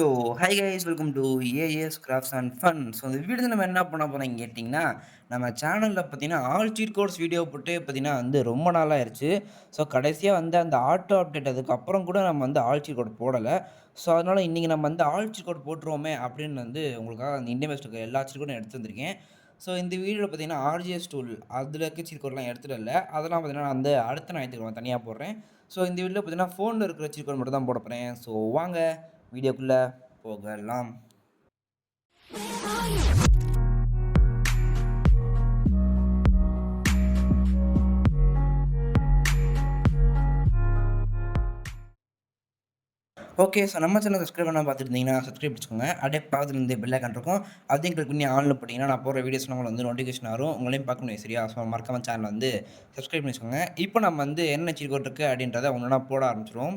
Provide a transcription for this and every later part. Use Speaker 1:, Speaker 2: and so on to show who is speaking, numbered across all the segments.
Speaker 1: So hi guys welcome to A S crafts and fun so இந்த video நம்ம என்ன பண்ண போகிறோம் கேட்டிங்கன்னா நம்ம சேனலில் பார்த்தீங்கன்னா ஆல் சீட் கோர்ஸ் வீடியோ போட்டு பார்த்தீங்கன்னா வந்து ரொம்ப நாளாக ஆயிடுச்சு ஸோ கடைசியாக வந்து அந்த ஆட்டோ அப்டேட் அதுக்கப்புறம் கூட நம்ம வந்து ஆல் சீட் கோட் போடலை. ஸோ அதனால் இன்றைக்கி நம்ம வந்து ஆல் சீட் கோட் போட்டுருவோமே அப்படின்னு வந்து உங்களுக்காக அந்த இந்தியன் பெஸ்ட்டுக்கு எல்லா சீட் கோடும் எடுத்து வந்திருக்கேன். ஸோ இந்த வீடியோவில் பார்த்தீங்கன்னா ஆர்ஜிஎஸ் டூல் அதில் இருக்க சீட் கோட்லாம் எடுத்துகிட்டு இல்லை அதெல்லாம் பார்த்தீங்கன்னா அந்த அடுத்த ஞாயிற்றுக்கிழமை தனியாக போடுறேன். ஸோ இந்த வீடியோவில் பார்த்தீங்கன்னா ஃபோனில் இருக்கிற சீட் கோட் மட்டும் தான் போட போகிறேன் ஸோ வாங்க. வீடியோக்குள்ளே போகலாம். ஓகே ஸோ நம்ம சேனல் சப்ஸ்கிரைப் பண்ண பார்த்துருந்தீங்கன்னா சப்ஸ்கிரைப் வச்சுக்கோங்க அப்படியே பக்கத்தில் இருந்து பெல் ஐக்கன் இருக்கும். அதையும் கிளிக் பண்ணி ஆன்ல போட்டிங்கன்னா நான் போகிற வீடியோஸ் உங்களுக்கு வந்து நோட்டிஃபிகேஷன் வரும் உங்களையும் பார்க்க முடியும் சரியா? ஸோ மறக்காம சேனல் வந்து சப்ஸ்கிரைப் பண்ணி வச்சுக்கோங்க இப்போ நம்ம வந்து என்ன சீட் இருக்குது அப்படின்றத ஒன்றா போட ஆரம்பிச்சிடும்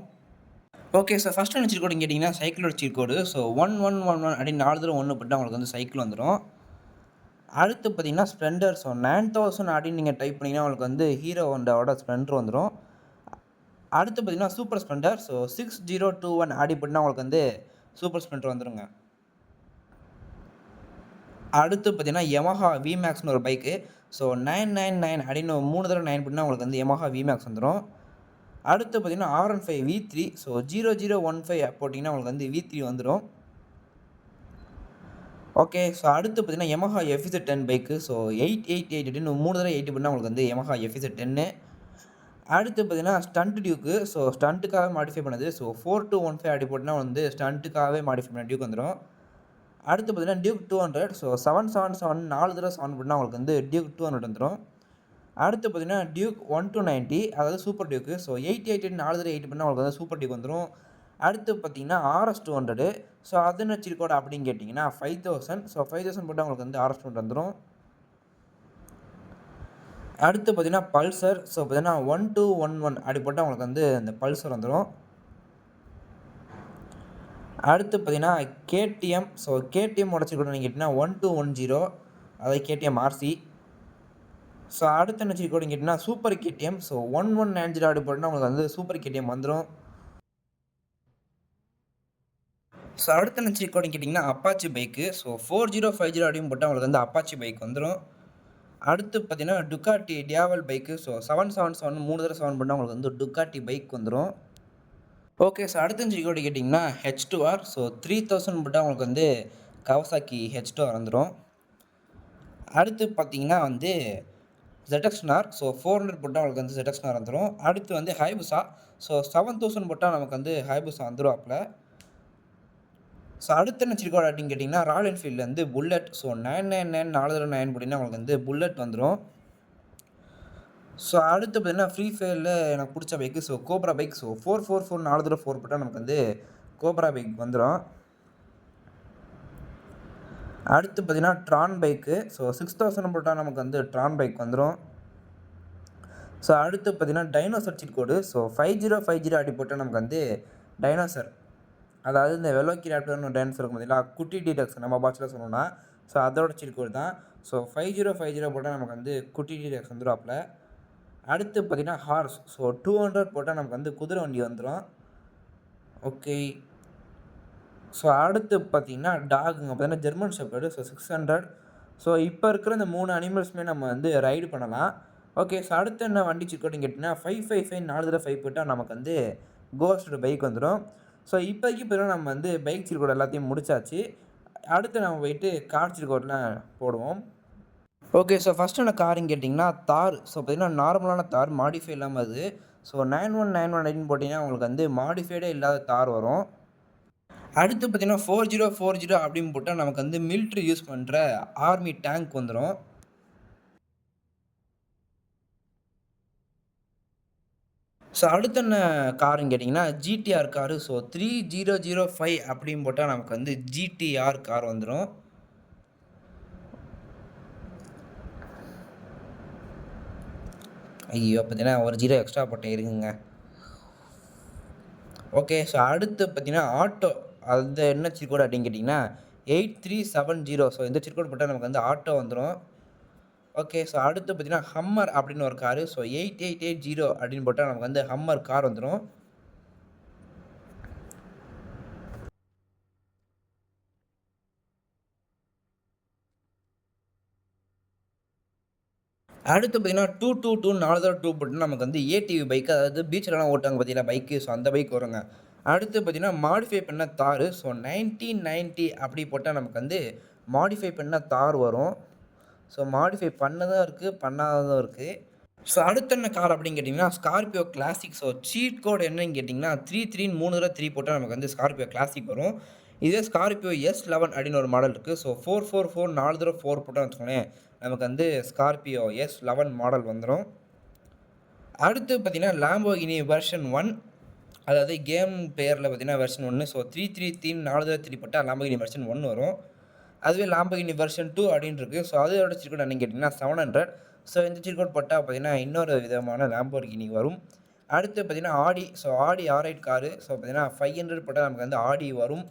Speaker 1: ஓகே சார் ஃபஸ்ட் ஒன்று சீர்கோடு கேட்டிங்கன்னா சைக்கிளோட cheat code so one one one one அப்படின்னு நாலு தடவை ஒன்று போட்டு உங்களுக்கு வந்து சைக்கிள் வந்துடும் அடுத்து பார்த்தீங்கன்னா ஸ்ப்ளெண்டர் ஸோ நைன் தௌசண்ட் அப்படின்னு நீங்கள் டைப் பண்ணிங்கன்னா உங்களுக்கு வந்து ஹீரோ ஹோண்டாவோட ஸ்ப்ளெண்டர் வந்துடும் அடுத்து பார்த்தீங்கன்னா super Splendor so six zero two one ஆடி போட்டுனா உங்களுக்கு வந்து சூப்பர் ஸ்ப்ளெண்டர் வந்துடுங்க அடுத்து பார்த்தீங்கன்னா யமஹா விமேக்ஸ்னு ஒரு bike so nine nine nine அப்படின்னு மூணு தடவை நைன் பண்ணால் உங்களுக்கு வந்து யமஹா விமேக்ஸ் வந்துடும் அடுத்து பார்த்தீங்கன்னா R one five V three so zero zero one five போட்டிங்கன்னா உங்களுக்கு வந்து வி த்ரீ வந்துடும் ஓகே ஸோ அடுத்து பார்த்தீங்கன்னா Yamaha FZ ten bike so eight eight eight எயிட்னு மூணு தடவை எயிட் பண்ணால் உங்களுக்கு வந்து எமஹா எஃபிசட் டென்னு அடுத்து பார்த்தீங்கன்னா ஸ்டண்ட் டியூக்கு ஸோ ஸ்டண்ட்டுக்காக மாடிஃபை பண்ணது. So four two one five அடி போட்டுனா வந்து ஸ்டண்ட்டுக்காகவே மாடிஃபை பண்ண டியூக் வந்துடும் அடுத்து பார்த்தீங்கன்னா Duke two hundred so seven seven seven நாலு தடவை செவன் பண்ணால் உங்களுக்கு வந்து டியூக் டூ ஹண்ட்ரட் வந்துடும் அடுத்து பார்த்தீங்கன்னா டியூக் ஒன் டூ நைன்ட்டி அதாவது super Duke so eighty eighty நாலு தடவை எயிட் பண்ணால் உங்களுக்கு வந்து சூப்பர் டியூக் வந்துடும் அடுத்து பார்த்தீங்கன்னா ஆர்எஸ் டூ ஹண்ட்ரடு ஸோ அது வச்சிருக்கோட அப்படின்னு கேட்டிங்கன்னா five thousand so five thousand போட்டால் உங்களுக்கு வந்து ஆர்எஸ் டூ வந்துடும் அடுத்து பார்த்தீங்கன்னா பல்சர் ஸோ பார்த்தீங்கன்னா ஒன் டூ ஒன் ஒன் அப்படி போட்டால் உங்களுக்கு வந்து இந்த பல்சர் வந்துடும் அடுத்து பார்த்தீங்கன்னா கேடிஎம் ஸோ கேடிஎம் உடச்சிருக்கணும் நீங்கள் கேட்டிங்கன்னா ஒன் டூ ஒன் ஜீரோ அதாவது கேடிஎம் ஆர்சி ஸோ அடுத்து என்ன கோடிங் கேட்டிங்கன்னா super KTM so one one nine zero order போட்டால் உங்களுக்கு வந்து சூப்பர் கேடிஎம் வந்துடும் ஸோ அடுத்த என்ன கோடிங் கேட்டிங்கன்னா Apache bike so four zero five zero அப்படின்னு போட்டால் உங்களுக்கு வந்து அப்பாச்சி பைக் வந்துடும் அடுத்து பார்த்தீங்கன்னா Ducati Diavel bike so seven seven seven மூணு தடவை செவன் பண்ணால் உங்களுக்கு வந்து டுக்காட்டி பைக் வந்துடும் ஓகே ஸோ அடுத்த கோடி கேட்டிங்கன்னா H two R so three thousand போட்டால் உங்களுக்கு வந்து கவசாக்கி ஹெச் டூ ஆர் வந்துடும் அடுத்து பார்த்தீங்கன்னா வந்து ஜெடக்ஸ்னார் ஸோ ஃபோர் ஹண்ட்ரட் போட்டால் அவங்களுக்கு வந்து ஜெடக்ஸ்னார் வந்துடும் அடுத்து வந்து ஹைபுசா ஸோ செவன் தௌசண்ட் போட்டால் நமக்கு வந்து ஹைபுசா வந்துடும் ஸோ அடுத்து என்ன சிரிக்கோட அப்படின்னு கேட்டிங்கன்னா ராயல் என்ஃபீல்டு வந்து bullet so nine nine nine நாலு தடவை நைன் போட்டிங்கன்னா அவங்களுக்கு வந்து புல்லட் வந்துடும் ஸோ அடுத்து பார்த்தீங்கன்னா ஃப்ரீ ஃபயரில் எனக்கு பிடிச்ச bike so cobra bike so four four four நாலு தடவை ஃபோர் போட்டால் நமக்கு வந்து கோப்ரா பைக் வந்துடும் அடுத்து பார்த்தீங்கன்னா Tron bike so six thousand போட்டால் நமக்கு வந்து ட்ரான் பைக் வந்துடும் ஸோ அடுத்து பார்த்தீங்கன்னா dinosaur cheat code so five zero five zero அடி போட்டால் நமக்கு வந்து டைனோசர் அதாவது இந்த வெலோக்கிராப்டர்னு டைனோசர் இருக்கும் பார்த்தீங்களா? குட்டி டீடக்ஸ் நம்ம பாட்சில் சொல்லணும்னா ஸோ அதோட சீட் கோடு தான். So five zero five zero போட்டால் நமக்கு வந்து குட்டி டீடக்ஸ் வந்துடும் அடுத்து பார்த்தீங்கன்னா ஹார்ஸ் ஸோ டூ ஹண்ட்ரட் போட்டால் நமக்கு வந்து குதிரை வண்டி வந்துடும் ஓகே ஸோ அடுத்து பார்த்தீங்கன்னா டாகுங்க பார்த்தீங்கன்னா German shepherd so six hundred so இப்போ இருக்கிற இந்த மூணு அனிமல்ஸுமே நம்ம வந்து ரைடு பண்ணலாம். ஓகே ஸோ அடுத்து என்ன வண்டி சிக்கோட்டின்னு கேட்டிங்கன்னா ஃபைவ் ஃபைவ் ஃபைவ் நாலு தடவை ஃபைவ் போட்டால் நமக்கு வந்து கோஸ்டோட பைக் வந்துடும் ஸோ இப்போதைக்கு பிறகு நம்ம வந்து பைக் சில்கோட் எல்லாத்தையும் முடிச்சாச்சு. அடுத்து நம்ம போயிட்டு கார் சில்கோட்லாம் போடுவோம். ஓகே ஸோ ஃபஸ்ட்டு என்ன காருன்னு கேட்டிங்கன்னா தார். ஸோ பார்த்திங்கன்னா நார்மலான தார் மாடிஃபை இல்லாமல் அது. So nine one nine one nine போட்டிங்கன்னா உங்களுக்கு வந்து மாடிஃபைடே இல்லாத தார் வரும். அடுத்து பார்த்திங்கன்னா ஃபோர் ஜீரோ ஃபோர் ஜீரோ அப்படின்னு போட்டால் நமக்கு வந்து மிலிட்ரி யூஸ் பண்ணுற ஆர்மி டேங்க் வந்துடும் ஸோ அடுத்த என்ன காருன்னு கேட்டிங்கன்னா GTR car so three zero zero five அப்படின்னு போட்டால் நமக்கு வந்து ஜிடிஆர் கார் வந்துடும் ஐயோ பார்த்தீங்கன்னா ஒரு ஜீரோ எக்ஸ்ட்ரா போட்டேன் இருக்குங்க ஓகே ஸோ அடுத்து பார்த்தீங்கன்னா ஆட்டோ அந்த என்ன சிர்கோடு அப்படின்னு கேட்டிங்கன்னா eight three seven zero so இந்த சிர்கோடு போட்டால் நமக்கு வந்து ஆட்டோ வந்துடும் ஓகே ஸோ அடுத்து பார்த்தீங்கன்னா ஹம்மர் அப்படின்னு ஒரு car so eight eight eight zero அப்படின்னு போட்டால் நமக்கு வந்து ஹம்மர் கார் வந்துடும் அடுத்து பார்த்தீங்கன்னா டூ டூ டூ நாலு தடவை டூ போட்டுன்னா நமக்கு வந்து ஏடிவி பைக் அதாவது பீச்சிலலாம் ஓட்டாங்க பார்த்தீங்கன்னா பைக்கு ஸோ அந்த பைக் வருங்க. அடுத்து பார்த்தீங்கன்னா மாடிஃபை பண்ண தார். ஸோ நைன்டீன் நைன்ட்டி அப்படி போட்டால் நமக்கு வந்து மாடிஃபை பண்ண தார் வரும். ஸோ மாடிஃபை பண்ணதும் இருக்குது பண்ணாததும் இருக்குது ஸோ அடுத்த என்ன கார் அப்படின்னு கேட்டிங்கன்னா Scorpio classic so cheat code என்னன்னு கேட்டிங்கன்னா த்ரீ த்ரீன்னு மூணு தடவை த்ரீ போட்டால் நமக்கு வந்து ஸ்கார்பியோ கிளாசிக் வரும். இதே ஸ்கார்பியோ எஸ் லெவன் அப்படின்னு ஒரு மாடல் இருக்குது ஸோ ஃபோர் ஃபோர் ஃபோர் நாலு தடவை ஃபோர் போட்டால் வச்சுக்கோங்களேன் நமக்கு வந்து ஸ்கார்பியோ எஸ் லெவன் மாடல் வந்துடும் அடுத்து பார்த்தீங்கன்னா லாம்போகினி வெர்ஷன் ஒன் அதாவது கேம் பேரில் பார்த்தீங்கன்னா வெர்ஷன் ஒன்று ஸோ த்ரீ த்ரீ தீன் நாலு தடவை த்ரீ போட்டால் லாம்பகினி வெர்ஷன் ஒன் வரும். அதுவே லாம்பகினி வெர்ஷன் டூ அப்படின்னு இருக்குது ஸோ அதோட சிர்கோட் என்னன்னு கேட்டிங்கன்னா செவன் ஹண்ட்ரட் ஸோ இந்த சிர்கோட் போட்டால் பார்த்தீங்கன்னா இன்னொரு விதமான லாம்போகினி வரும். அடுத்து பார்த்தீங்கன்னா Audi so Audi R eight car so பார்த்தீங்கன்னா ஃபைவ் ஹண்ட்ரட் போட்டால் நமக்கு வந்து ஆடி வரும்.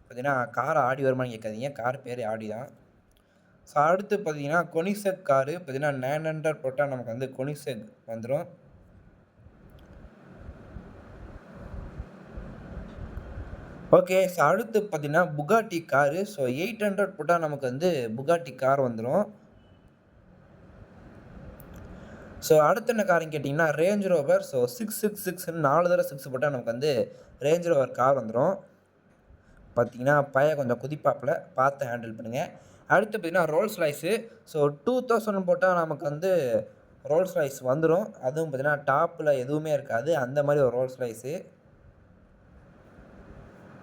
Speaker 1: பார்த்தீங்கன்னா கார் ஆடி வருமானு கேட்காதீங்க. கார் பேர் ஆடி தான். ஸோ அடுத்து பார்த்தீங்கன்னா கொனிசெக் காரு பார்த்தீங்கன்னா நைன் ஹண்ட்ரட் போட்டால் நமக்கு வந்து கொனிசெக் வந்துடும் ஓகே ஸோ அடுத்து பார்த்தீங்கன்னா Bugatti car so eight hundred போட்டால் நமக்கு வந்து புகாட்டி கார் வந்துடும் ஸோ அடுத்த என்ன காருன்னு கேட்டிங்கன்னா Range Rover so six six சிக்ஸ்னு நாலு தடவை சிக்ஸ் போட்டால் நமக்கு வந்து ரேஞ்ச் ரோவர் கார் வந்துடும் பார்த்தீங்கன்னா பையன் கொஞ்சம் குதிப்பாப்பில். பார்த்து ஹேண்டில் பண்ணுங்கள் அடுத்து பார்த்தீங்கன்னா Rolls Royce so two thousand போட்டால் நமக்கு வந்து ரோல்ஸ் ரைஸ் வந்துடும் அதுவும் பார்த்தீங்கன்னா டாப்பில் எதுவுமே இருக்காது. அந்த மாதிரி ஒரு ரோல்ஸ் ரைஸு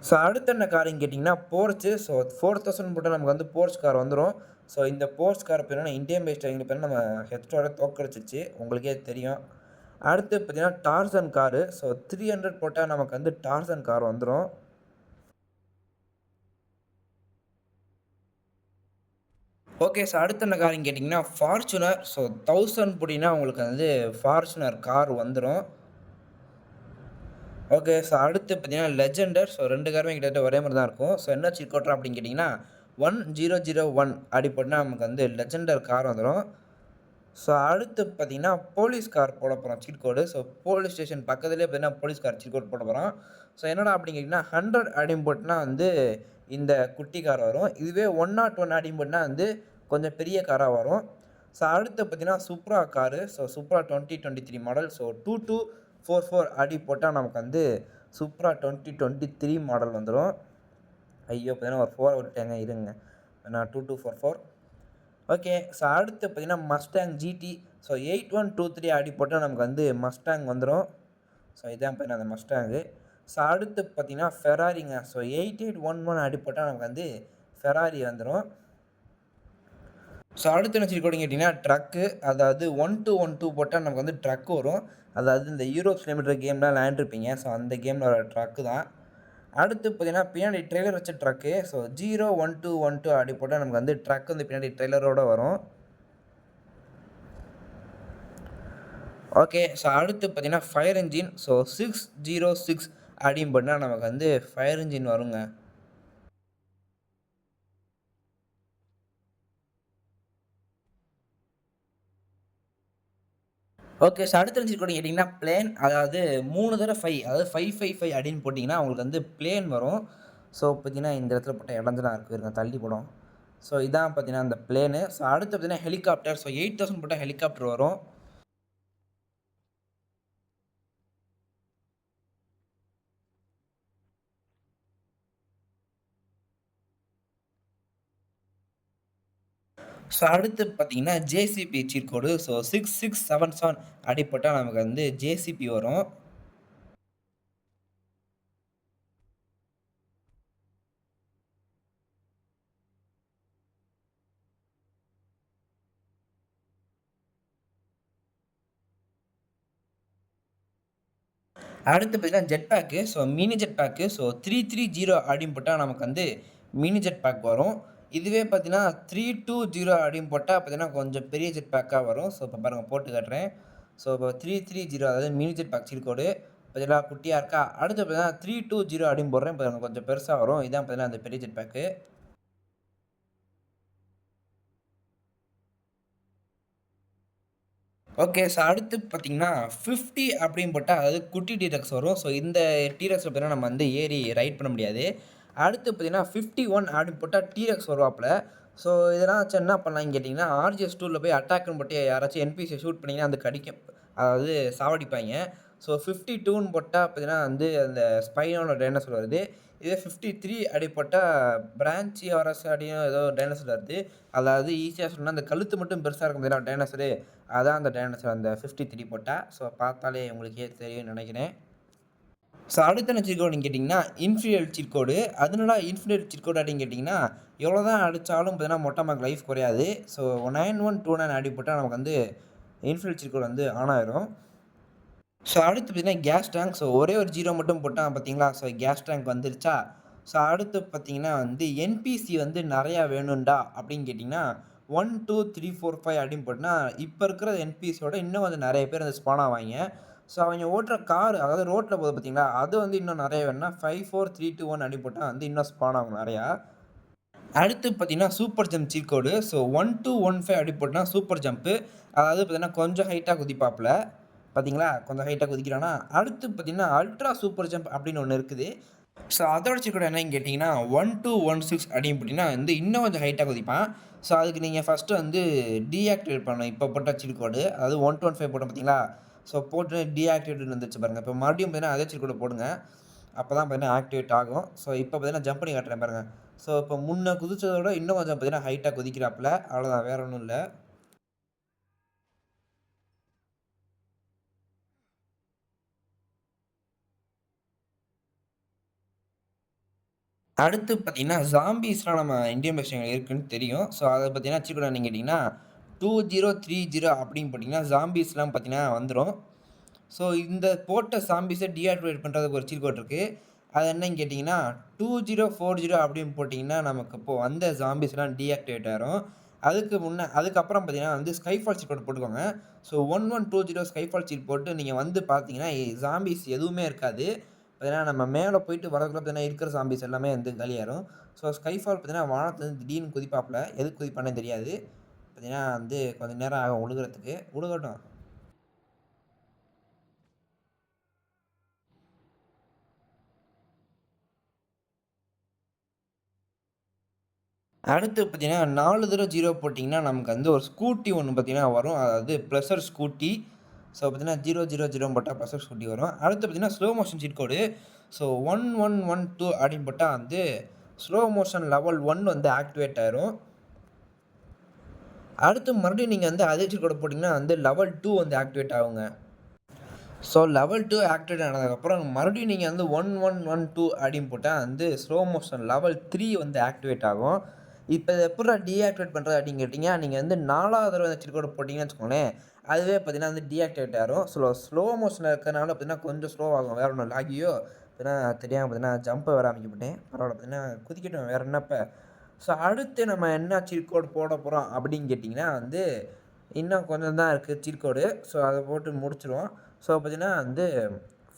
Speaker 1: ஸோ அடுத்த என்ன காருன்னு கேட்டிங்கன்னா போர்ச்சு ஸோ ஃபோர் தௌசண்ட் போட்டால் நமக்கு வந்து போர்ச் கார் வந்துடும் ஸோ இந்த போர்ச் கார் பேர் இந்தியன் பேஸ்ட் எங்கள் பேர் நம்ம ஹெச்டோட தோக்கடிச்சிச்சு உங்களுக்கே தெரியும். அடுத்து பார்த்தீங்கன்னா torsion car so three hundred போட்டால் நமக்கு வந்து டார்சன் கார் வந்துடும் ஓகே ஸோ அடுத்த என்ன காருன்னு கேட்டிங்கன்னா ஃபார்ச்சுனர் ஸோ தௌசண்ட் போட்டிங்கன்னா உங்களுக்கு வந்து ஃபார்ச்சுனர் கார் வந்துடும் ஓகே ஸோ அடுத்து பார்த்தீங்கன்னா லெஜெண்டர் ஸோ ரெண்டு காருமே கிட்டத்தட்ட ஒரே மாதிரி தான் இருக்கும். ஸோ என்ன சீட் அப்படின்னு கேட்டிங்கன்னா ஒன் ஜீரோ ஜீரோ ஒன் அப்படி போட்டால் நமக்கு வந்து லெஜெண்டர் கார் வந்துடும் ஸோ அடுத்து பார்த்தீங்கன்னா போலீஸ் கார் போட போகிறோம் cheat code so police station பக்கத்துலேயே பார்த்தீங்கன்னா போலீஸ் கார் சிட்கோட் போட போகிறோம் ஸோ என்னடா அப்படின்னு கேட்டிங்கன்னா ஹண்ட்ரட் அப்படின்னு போட்டுனா வந்து இந்த குட்டி கார் வரும். இதுவே ஒன் நாட் ஒன் அடிம்போட்னா போட்டுனா வந்து கொஞ்சம் பெரிய காராக வரும். ஸோ அடுத்து பார்த்தீங்கன்னா Supra car so Supra twenty twenty three model so two two four four அடி போட்டால் நமக்கு வந்து சூப்பராக டுவெண்ட்டி டுவெண்ட்டி த்ரீ மாடல் வந்துடும். ஐயோ பார்த்தீங்கன்னா ஒரு ஃபோர் விட்டேங்க இருங்க. நான் two two four four. Okay so அடுத்து பார்த்தீங்கன்னா Mustang GT so eight one two three அடி போட்டால் நமக்கு வந்து மஸ்டாங் வந்துடும். ஸோ இதான் பார்த்தீங்கன்னா அந்த மஸ்டாங்கு ஸோ அடுத்து பார்த்தீங்கன்னா ஃபெராரிங்க so eight eight one one அடி போட்டால் நமக்கு வந்து ஃபெராரி வந்துடும். ஸோ அடுத்து என்ன வச்சுருக்கோம் கேட்டிங்கன்னா ட்ரக்கு அதாவது ஒன் டூ ஒன் டூ போட்டால் நமக்கு வந்து ட்ரக் வரும். அதாவது இந்த யூரோப் கிலோமீட்டர் கேம்லாம் விளையாண்டுருப்பீங்க. ஸோ அந்த கேமில் வர ட்ரக்கு தான். அடுத்து பார்த்தீங்கன்னா பின்னாடி ட்ரெய்லர் வச்ச truck so zero one two one two அப்படி போட்டால் நமக்கு வந்து ட்ரக் வந்து பின்னாடி ட்ரெய்லரோடு வரும். ஓகே ஸோ அடுத்து பார்த்தீங்கன்னா fire engine so six zero six அப்படின்னு போட்டால் நமக்கு வந்து ஃபயர் இன்ஜின் வருங்க. ஓகே ஸோ அடுத்த சீட் கூட கேட்டிங்கன்னா பிளேன் அதாவது மூணு தடவை ஃபைவ் அதாவது ஃபைவ் ஃபைவ் ஃபைவ் அப்படின்னு போட்டிங்கன்னா உங்களுக்கு வந்து பிளேன் வரும். ஸோ பார்த்தீங்கன்னா இந்த இடத்துல போட்ட இடஞ்சலாம் இருக்குது இருக்கு. தள்ளி போடும். ஸோ இதான் பார்த்தீங்கன்னா அந்த பிளேனு ஸோ அடுத்து பார்த்தீங்கன்னா ஹெலிகாப்டர் ஸோ எயிட் தௌசண்ட் போட்டால் ஹெலிகாப்டர் வரும். ஸோ அடுத்து பார்த்தீங்கன்னா JCB cheat code so six six seven seven அடிப்பட்டால் போட்டால் நமக்கு வந்து ஜேசிபி வரும். அடுத்து பார்த்தீங்கன்னா jet pack so mini jet pack so three three zero அப்படின்னு போட்டால் நமக்கு வந்து மினி ஜெட் பேக் வரும். இதுவே பார்த்தீங்கன்னா த்ரீ டூ ஜீரோ அப்படின்னு போட்டால் பார்த்தீங்கன்னா கொஞ்சம் பெரிய ஜெட் பேக்காக வரும். ஸோ இப்போ பாருங்கள் போட்டு காட்டுறேன். ஸோ இப்போ த்ரீ த்ரீ ஜீரோ அதாவது mini jet pack cheat code பார்த்தீங்களா குட்டியாக இருக்கா? அடுத்து பார்த்தீங்கன்னா த்ரீ டூ ஜீரோ அப்படின்னு போடுறேன். இப்போ கொஞ்சம் பெருசாக வரும். இதான் பார்த்தீங்கன்னா அந்த பெரிய ஜெட் பேக்கு ஓகே ஸோ அடுத்து பார்த்தீங்கன்னா ஃபிஃப்டி அப்படின்னு போட்டால் அதாவது குட்டி டீரக்ஸ் வரும். ஸோ இந்த டீரக்ஸில் பார்த்தீங்கன்னா நம்ம வந்து ஏறி ரைட் பண்ண முடியாது. அடுத்து பார்த்தீங்கன்னா ஃபிஃப்டி ஒன் அப்படின்னு போட்டால் டீரெக்ஸ் வருவாப்பில். ஸோ இதெல்லாம் வச்சு என்ன பண்ணலாம்னு கேட்டிங்கன்னா ஆர்ஜிஎஸ் டூவில் போய் அட்டாக்னு போட்டு யாராச்சும் என்பிசியை ஷூட் பண்ணிங்கன்னா அது கடிக்கும். அதாவது சாவடிப்பாங்க. ஸோ ஃபிஃப்டி டூன்னு போட்டால் பார்த்தீங்கன்னா வந்து அந்த ஸ்பைனோட டைனோசர் வருது. இதே ஃபிஃப்டி த்ரீ அடி போட்டால் பிரான்ச்சி ஆரஸ் அடியும் ஏதோ டைனோசர் வருது. அதாவது ஈஸியாக சொன்னால் அந்த கழுத்து மட்டும் பெருசாக இருக்கும் பார்த்தீங்கன்னா டைனோசரு அதான் அந்த டைனோசர் அந்த ஃபிஃப்டி த்ரீ போட்டால். ஸோ பார்த்தாலே உங்களுக்கே தெரியும்னு நினைக்கிறேன். ஸோ அடுத்த என்ன சீட் கோடுன்னு கேட்டிங்கன்னா இன்ஃபீரியல் சீட் கோடு அதனால இன்ஃபீரியர் சீட் கோடு அப்படின்னு கேட்டிங்கன்னா எவ்வளோ தான் அடித்தாலும் பார்த்தீங்கன்னா மொட்டை நமக்கு லைஃப் குறையாது. So nine one two nine அடி போட்டால் நமக்கு வந்து இன்ஃபீரியர் சீட் கோடு வந்து ஆன் ஆயிரும். ஸோ அடுத்து பார்த்தீங்கன்னா கேஸ் டேங்க் ஸோ ஒரே ஒரு ஜீரோ மட்டும் போட்டால் பார்த்தீங்களா? ஸோ கேஸ் டேங்க் வந்துருச்சா? ஸோ அடுத்து பார்த்தீங்கன்னா வந்து என்பிசி வந்து நிறையா வேணும்டா அப்படின்னு கேட்டிங்கன்னா one two three four five அப்படின்னு போட்டால் இப்போ இருக்கிற என்பிசியோட இன்னும் வந்து நிறைய பேர் வந்து ஸ்பான் ஆவாங்க. ஸோ அவங்க ஓட்டுற கார் அதாவது ரோட்டில் போகுது பார்த்தீங்களா அது வந்து இன்னும் நிறைய வேணும்னா five four three two one அடிப்பட்டால் போட்டால் வந்து இன்னும் ஸ்பான் ஆகும் நிறையா. அடுத்து பார்த்தீங்கன்னா super jump cheat code so one two one five அப்படி சூப்பர் ஜம்ப்பு அதாவது பார்த்தீங்கன்னா கொஞ்சம் ஹைட்டாக குதிப்பாப்பில். பார்த்தீங்களா கொஞ்சம் ஹைட்டாக குதிக்கிறானா? அடுத்து பார்த்தீங்கன்னா அல்ட்ரா சூப்பர் ஜம்ப் அப்படின்னு ஒன்று இருக்குது. ஸோ அதோட சீட் கூட என்னன்னு கேட்டிங்கன்னா ஒன் டூ ஒன் சிக்ஸ் அப்படின்னு போட்டிங்கன்னா வந்து இன்னும் கொஞ்சம் ஹைட்டாக குதிப்பான். ஸோ அதுக்கு நீங்கள் ஃபஸ்ட்டு வந்து டீஆக்டிவேட் பண்ணணும். இப்போ போட்ட சீட் கோடு அதாவது ஒன் டூ ஒன் ஃபைவ் போட்டோம் பார்த்தீங்களா ஸோ போட்டு டீஆக்டிவேட் வந்துச்சு பாருங்கள் இப்போ மறுபடியும் பார்த்தீங்கன்னா அதே கூட போடுங்க. அப்போ தான் பார்த்தீங்கன்னா ஆக்டிவேட் ஆகும். ஸோ இப்போ பார்த்தீங்கன்னா ஜம்ப் பண்ணி காட்டுறேன் பாருங்கள் ஸோ இப்போ முன்ன குதிச்சதோட இன்னும் கொஞ்சம் பார்த்தீங்கன்னா ஹைட்டாக குதிக்கிறாப்புல. அவ்வளோதான் வேற ஒன்றும் இல்லை. அடுத்து பார்த்தீங்கன்னா ஜாம்பீஸ்லாம் நம்ம இந்தியன் பேசுகிறவங்க இருக்குன்னு தெரியும். ஸோ அதை பார்த்தீங்கன்னா வச்சுக்கூடாதுன்னு கேட்டிங்கன்னா டூ ஜீரோ த்ரீ ஜீரோ அப்படின்னு பார்த்தீங்கன்னா ஜாம்பீஸ்லாம் பார்த்தீங்கன்னா வந்துடும் ஸோ இந்த போட்ட சாம்பிஸை டீஆக்டிவேட் பண்ணுறதுக்கு ஒரு சீட் கோட் இருக்குது அது என்னன்னு கேட்டிங்கன்னா டூ ஜீரோ ஃபோர் ஜீரோ அப்படின்னு போட்டிங்கன்னா நமக்கு இப்போது வந்த ஜாம்பீஸ்லாம் டீஆக்டிவேட் ஆகிரும் அதுக்கு முன்னே அதுக்கப்புறம் பார்த்தீங்கன்னா வந்து ஸ்கைஃபால் சீட் கோட் போட்டுக்கோங்க. So one one two zero Skyfall cheat போட்டு நீங்கள் வந்து பார்த்தீங்கன்னா ஜாம்பீஸ் எதுவுமே இருக்காது. பார்த்தீங்கன்னா நம்ம மேலே போயிட்டு வரதுக்குள்ள பார்த்தீங்கன்னா இருக்கிற சாம்பிஸ் எல்லாமே வந்து காலியாயிரும். ஸோ ஸ்கைஃபால் பார்த்தீங்கன்னா வானத்துல திடீர்னு குதிப்பாப்பில். எதுக்கு குதிப்பானே தெரியாது. பார்த்தீங்கன்னா வந்து கொஞ்சம் நேரம் ஆகும் உழுகிறதுக்கு உழுகட்டும் அடுத்து பார்த்தீங்கன்னா நாலு தடவை ஜீரோ போட்டிங்கன்னா நமக்கு வந்து ஒரு ஸ்கூட்டி ஒன்று பார்த்தீங்கன்னா வரும். அதாவது ப்ளஸர் ஸ்கூட்டி ஸோ பார்த்தீங்கன்னா ஜீரோ ஜீரோ ஜீரோ போட்டால் ப்ளஸர் ஸ்கூட்டி வரும். அடுத்து பார்த்தீங்கன்னா slow motion cheat code so one one one two அப்படின்னு போட்டால் வந்து ஸ்லோ மோஷன் லெவல் ஒன் வந்து ஆக்டிவேட் ஆயிரும். அடுத்து மறுபடியும் நீங்கள் வந்து அதே சீட் கோடு போட்டிங்கன்னா வந்து லெவல் டூ வந்து ஆக்டிவேட் ஆகுங்க. ஸோ லெவல் டூ ஆக்டிவேட் ஆனதுக்கப்புறம் மறுபடியும் நீங்கள் வந்து ஒன் ஒன் ஒன் டூ அப்படின்னு போட்டால் வந்து ஸ்லோ மோஷன் லெவல் த்ரீ வந்து ஆக்டிவேட் ஆகும். இப்போ இதை எப்படி டீஆக்டிவேட் பண்ணுறது அப்படின்னு கேட்டிங்கன்னா நீங்கள் வந்து நாலாவது தடவை சீட் கோடு போட்டிங்கன்னு வச்சுக்கோங்களேன் அதுவே பார்த்தீங்கன்னா வந்து டீஆக்டிவேட் ஆகும் ஸ்லோ ஸ்லோ மோஷனில் இருக்கிறனால பார்த்தீங்கன்னா கொஞ்சம் ஸ்லோ ஆகும் வேறு ஒன்றும் லாகியோ பார்த்தீங்கன்னா தெரியாமல் பார்த்தீங்கன்னா ஜம்பை வேறு அமைக்கப்பட்டேன். பரவாயில்ல பார்த்தீங்கன்னா குதிக்கட்டும் வேறு என்னப்போ ஸோ அடுத்து நம்ம என்ன சீட் கோடு போட போகிறோம் அப்படின்னு கேட்டிங்கன்னா வந்து இன்னும் கொஞ்சம் தான் இருக்குது சீட் கோடு ஸோ அதை போட்டு முடிச்சிடுவோம் ஸோ பார்த்தீங்கன்னா வந்து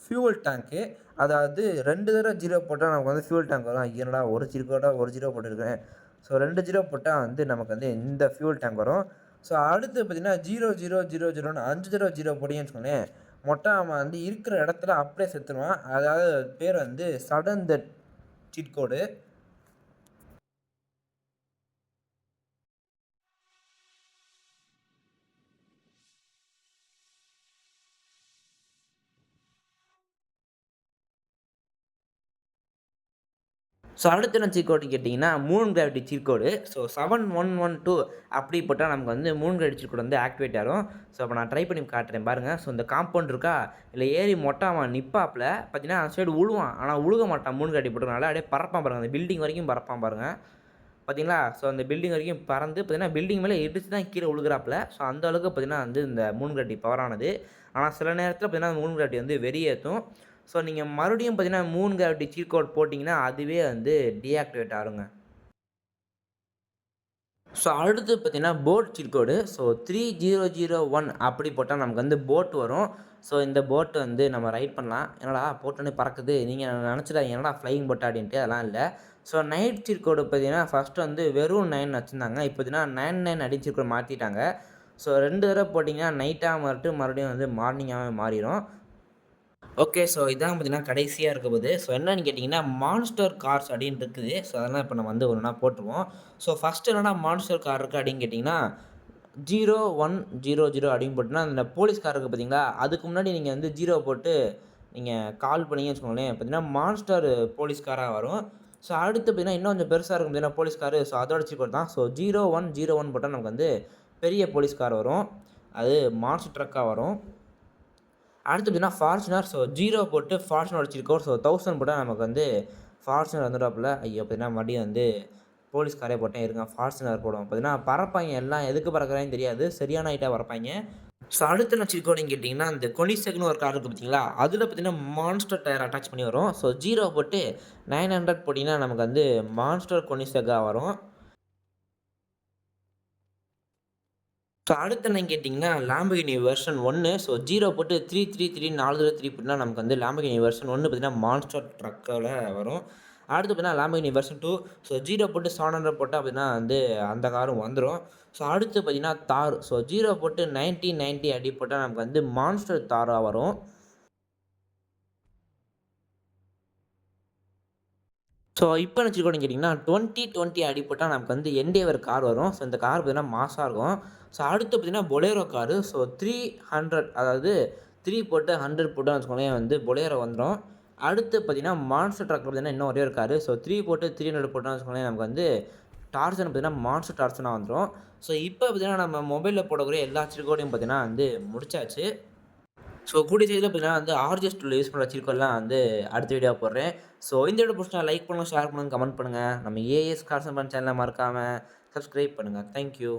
Speaker 1: ஃபியூவல் டேங்க்கு அதாவது ரெண்டு தடவை ஜீரோ போட்டால் நமக்கு வந்து ஃபியூல் டேங்க் வரும். என்னடா ஒரு ஜீரோ கோடாக ஒரு ஜீரோ போட்டிருக்கேன் ஸோ ரெண்டு ஜீரோ போட்டால் வந்து நமக்கு வந்து இந்த ஃபியூல் டேங்க் வரும். ஸோ அடுத்து பார்த்தீங்கன்னா ஜீரோ ஜீரோ ஜீரோ ஜீரோன்னு அஞ்சு தடவை ஜீரோ போட்டிங்கன்னு வச்சுக்கோங்களேன். மொட்டை அவன் வந்து இருக்கிற இடத்துல அப்படியே செத்துருவான். அதாவது பேர் வந்து sudden death cheat code so அடுத்து என்ன சீட் கேட்டிங்கன்னா moon gravity cheat code so seven one one two அப்படி போட்டால் நமக்கு வந்து மூன் கிராவிட்டி சீட் கோடு வந்து ஆக்டிவேட் ஆகும் ஸோ அப்போ நான் ட்ரை பண்ணி காட்டுறேன் பாருங்கள் ஸோ இந்த காம்பவுண்ட் இருக்கா? இல்லை ஏறி மொட்டை அவன் நிற்பாப்பில் பார்த்தீங்கன்னா அந்த சைடு உழுவான். ஆனால் உழுக மாட்டான் மூன் கிராவிட்டி போட்டுறனால அப்படியே பறப்பான் பாருங்கள் அந்த பில்டிங் வரைக்கும் பறப்பான் பாருங்கள் பார்த்தீங்களா ஸோ அந்த பில்டிங் வரைக்கும் பறந்து பார்த்தீங்கன்னா பில்டிங் மேலே இடிச்சு தான் கீழே விழுகிறாப்புல ஸோ அந்த அளவுக்கு பார்த்தீங்கன்னா வந்து இந்த மூன் கிராட்டி பவரானது ஆனால் சில நேரத்தில் பார்த்தீங்கன்னா அந்த மூன் கிராட்டி வந்து வெளியேற்றும் ஸோ நீங்கள் மறுபடியும் பார்த்தீங்கன்னா மூணு கிராவிட்டி சீட் கோட் போட்டிங்கன்னா அதுவே வந்து டீஆக்டிவேட் ஆகுங்க. ஸோ அடுத்து பார்த்தீங்கன்னா boat cheat code so three zero zero one அப்படி போட்டால் நமக்கு வந்து போட் வரும். ஸோ இந்த போட்டு வந்து நம்ம ரைட் பண்ணலாம். என்னடா போட்டோன்னே பறக்குது. நீங்கள் நினச்சிடாதீங்க. என்னடா ஃப்ளைங் போட்டா அப்படின்ட்டு அதெல்லாம் இல்லை. ஸோ நைட் சீட் கோடு பார்த்தீங்கன்னா ஃபஸ்ட்டு வந்து வெறும் நைன் வச்சுருந்தாங்க. இப்போ பார்த்தீங்கன்னா நைன் நைன் அடிச்சு கோடு மாற்றிட்டாங்க ஸோ ரெண்டு தடவை போட்டிங்கன்னா நைட்டாக மாறிட்டு மறுபடியும் வந்து மார்னிங்காகவே மாறிடும். ஓகே. ஸோ இதான் பார்த்தீங்கன்னா கடைசியாக இருக்க போது. ஸோ என்னன்னு கேட்டிங்கன்னா மான்ஸ்டர் கார்ஸ் அப்படின்னு இருக்குது. ஸோ அதெல்லாம் இப்போ நம்ம வந்து ஒன்றுனா போட்டுருவோம். ஸோ ஃபஸ்ட்டு என்னென்னா மான்ஸ்டர் கார் இருக்குது அப்படின்னு கேட்டிங்கன்னா ஜீரோ ஒன் ஜீரோ ஜீரோ அப்படின்னு போட்டீங்கன்னா, அந்த போலீஸ் கார் இருக்குது பார்த்தீங்களா? அதுக்கு முன்னாடி நீங்கள் வந்து ஜீரோ போட்டு நீங்கள் கால் பண்ணீங்கன்னு வச்சுக்கோங்களேன், பார்த்தீங்கன்னா மான்ஸ்டர் போலீஸ் காராக வரும். ஸோ அடுத்து பார்த்தீங்கன்னா, இன்னும் கொஞ்சம் பெருசாக இருக்கும் பார்த்தீங்கன்னா போலீஸ் கார் ஸோ அதோட சீக்கிரம் தான். So zero one zero one போட்டால் நமக்கு வந்து பெரிய போலீஸ் கார் வரும். அது மான்ஸ்டர் ட்ரக்காக வரும். அடுத்து பார்த்தீங்கன்னா, ஃபார்ச்சுனர். ஸோ ஜீரோ போட்டு ஃபார்ச்சுனர் அடிச்சிருக்கோம் ஸோ தௌசண்ட் போட்டால் நமக்கு வந்து ஃபார்ச்சுனர் வந்துடாப்புல ஐயோ! பார்த்தீங்கன்னா மறுபடியும் வந்து போலீஸ் காரே போட்டேன். இருங்க ஃபார்ச்சுனர் போடுவோம். பார்த்தீங்கன்னா பறப்பாய்ங்க எல்லாம் எதுக்கு பறக்குறாங்கன்னு தெரியாது. சரியான ஐட்டாக பறப்பாய்ங்க. ஸோ அடுத்து என்ன கேட்டிங்கன்னா அந்த கேட்டீங்கன்னா, கொனிசெக்னு ஒரு கார் இருக்குது பார்த்தீங்களா? அதில் பார்த்தீங்கன்னா மான்ஸ்டர் டயர் அட்டாச் பண்ணி வரும். ஸோ ஜீரோ போட்டு நைன் ஹண்ட்ரட் போட்டிங்கன்னா நமக்கு வந்து மான்ஸ்டர் கொனிசெக்காக வரும். ஸோ அடுத்து என்னன்னு கேட்டிங்கன்னா லாம்பகினி வெர்ஷன் ஒன்று ஸோ ஜீரோ போட்டு 333 403 போட்டா நமக்கு வந்து லாம்பகினி வெர்ஷன் ஒன்று பார்த்தீங்கன்னா, மான்ஸ்டர் ட்ரக்கில் வரும். அடுத்து பார்த்தீங்கன்னா, Lamborghini version two so zero போட்டு செவன் ஹண்ட்ரட் போட்டால் அப்படின்னா வந்து அந்த காரும் வந்துடும் ஸோ அடுத்து பார்த்தீங்கன்னா, தார். ஸோ ஜீரோ போட்டு 90 90 அடி போட்டால் நமக்கு வந்து மான்ஸ்டர் தாராக வரும். ஸோ இப்போ என்ன சீட் கோடுன்னு கேட்டீங்கன்னா, 20 20 அடி நமக்கு வந்து என்டேவர் கார் வரும். ஸோ இந்த கார் பார்த்தீங்கன்னா மாசாக இருக்கும். ஸோ அடுத்து பார்த்தீங்கன்னா, பொலேரோ காரு. ஸோ 300 அதாவது த்ரீ போட்டு ஹண்ட்ரட் போட்டு வச்சுக்கோங்களேன் வந்து பொலேரோ வந்துடும் அடுத்து பார்த்தீங்கன்னா, மான்ஸ்டர் ட்ரக் பார்த்தீங்கன்னா இன்னும் ஒரே ஒரு காரு. ஸோ த்ரீ போட்டு 300 போட்டோம்னு வச்சுக்கோங்களேன், நமக்கு வந்து டார்சன் பார்த்தீங்கன்னா, மான்ஸ்டர் டார்சனாக வந்துடும் ஸோ இப்போ பார்த்தீங்கன்னா, நம்ம மொபைலில் போடக்கூடிய எல்லா சிறுகோடையும் பார்த்திங்கன்னா பார்த்தீங்கன்னா வந்து முடிச்சாச்சு. ஸோ கூடிய சீக்கிரத்தில பார்த்தீங்கன்னா வந்து ஆர்ஜிஎஸ் யூஸ் பண்ற வச்சிருக்கோம்லாம் வந்து அடுத்த வீடியோ போடுறேன். ஸோ இந்த வீடியோ புடிச்சிருந்தா லைக் பண்ணுங்கள் ஷேர் பண்ணுங்கள் கமெண்ட் பண்ணுங்க. நம்ம ஏஎஸ் கார்சன் பண்ண சேனலை மறக்காமல் சப்ஸ்கிரைப் பண்ணுங்கள் தேங்க் யூ.